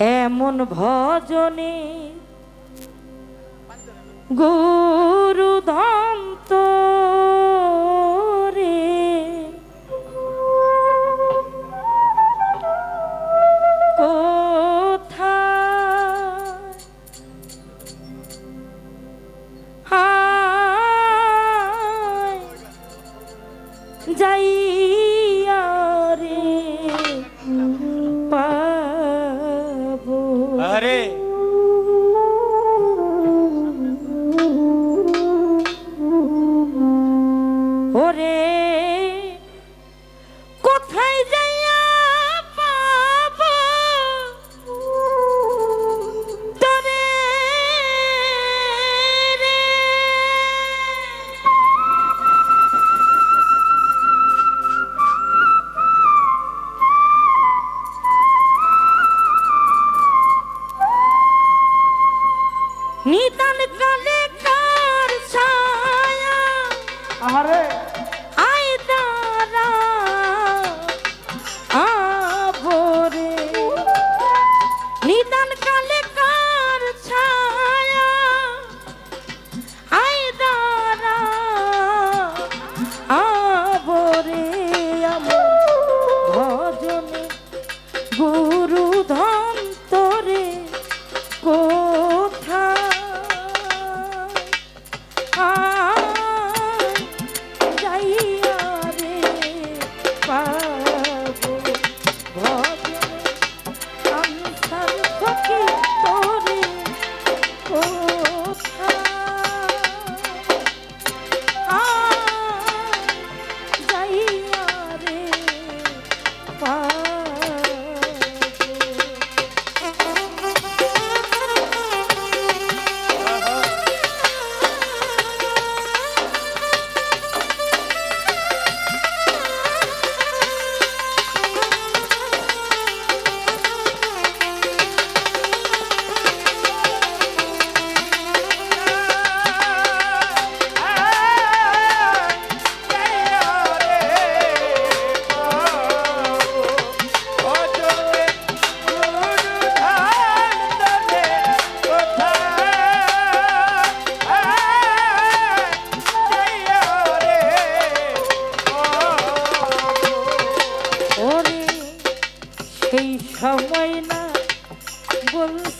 এমন ভজনে গুরু সময় না। বলছ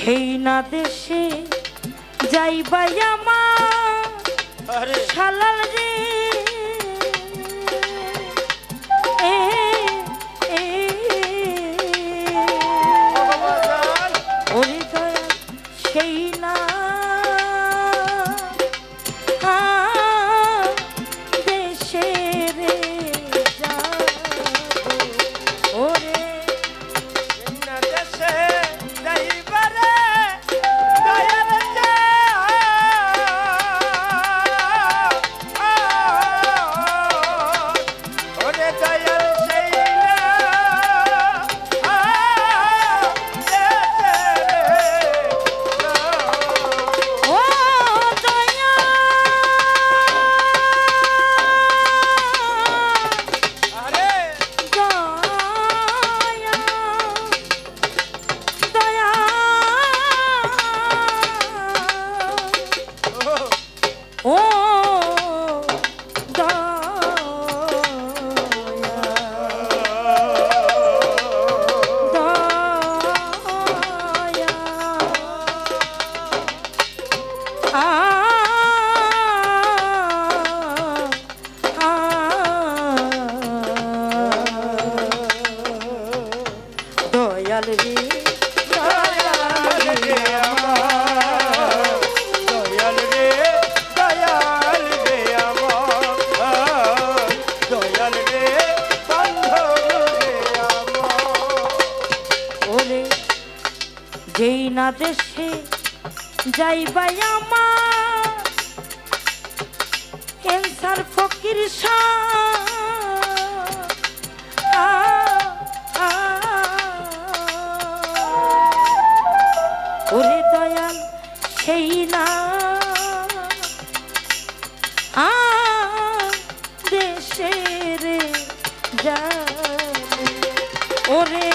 সেই না দেশে যাইবাই আমার শালাল রে যেই না দেশে যাইবাই আমার ক্যান্সার ফকির ওরে দয়াল, সেই না। দেশে রে যা। ওরে